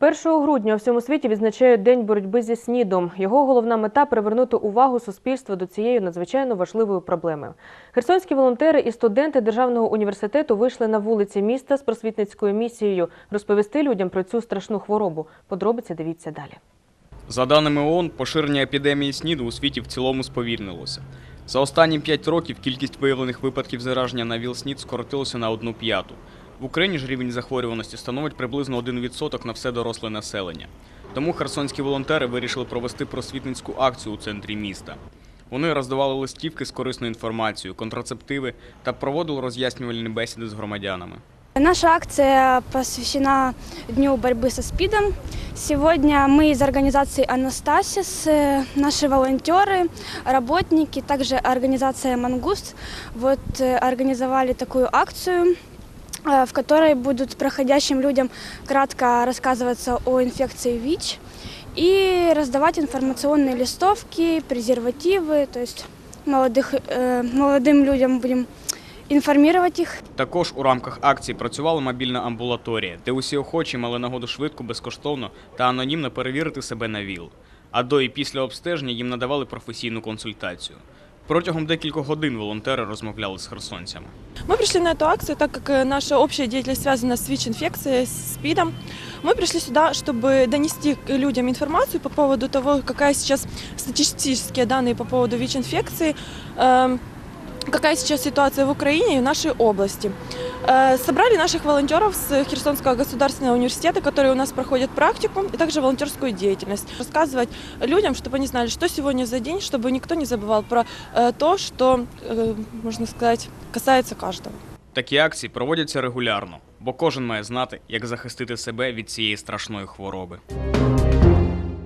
1 грудня у всьому світі відзначають День боротьби зі СНІДом. Його головна мета привернути увагу суспільства до цієї надзвичайно важливої проблеми. Херсонські волонтери і студенти Державного університету вийшли на вулиці міста з просвітницькою місією розповісти людям про цю страшну хворобу. Подробиці дивіться далі. За даними ООН, поширення епідемії СНІДу у світі в цілому сповільнилося. За останні 5 років кількість виявлених випадків зараження на ВІЛ-СНІД скоротилася на одну п'яту. В Україні ж рівень захворюваності становить приблизно 1% на все доросле населення. Тому херсонські волонтери вирішили провести просвітницьку акцію у центрі міста. Вони роздавали листівки з корисною інформацією, контрацептиви та проводили роз'яснювальні бесіди з громадянами. Наша акция посвящена Дню борьбы со СПИДом. Сегодня мы из организации «Анастасис», э, наши волонтеры, работники, также организация «Мангуст» вот, э, организовали такую акцию, э, в которой будут проходящим людям кратко рассказываться о инфекции ВИЧ и раздавать информационные листовки, презервативы, то есть молодых, э, молодым людям будем информировать их Також у рамках акції працювала мобільна амбулаторія, де усі охочі мали нагоду швидко, безкоштовно та анонімно перевірити себе на ВІЛ. А до і після обстеження їм надавали професійну консультацію. Протягом декількох годин волонтери розмовляли з херсонцями. Мы пришли на эту акцию, так как э, наша общая деятельность связана с ВИЧ-инфекцией, с СПИДом. Мы пришли сюда, чтобы донести к людям информацию по поводу того, какая сейчас статистические данные по поводу ВИЧ-инфекции, эм, какая сейчас ситуация в Украине и в нашей области. Э, Собрали наших волонтеров с Херсонского государственного университета, которые у нас проходят практику, и также волонтерскую деятельность. Рассказывать людям, чтобы они знали, что сегодня за день, чтобы никто не забывал про э, то, что, э, можно сказать, касается каждого. Такі акції проводяться регулярно, бо кожен має знати, як захистити себе від цієї страшної хвороби.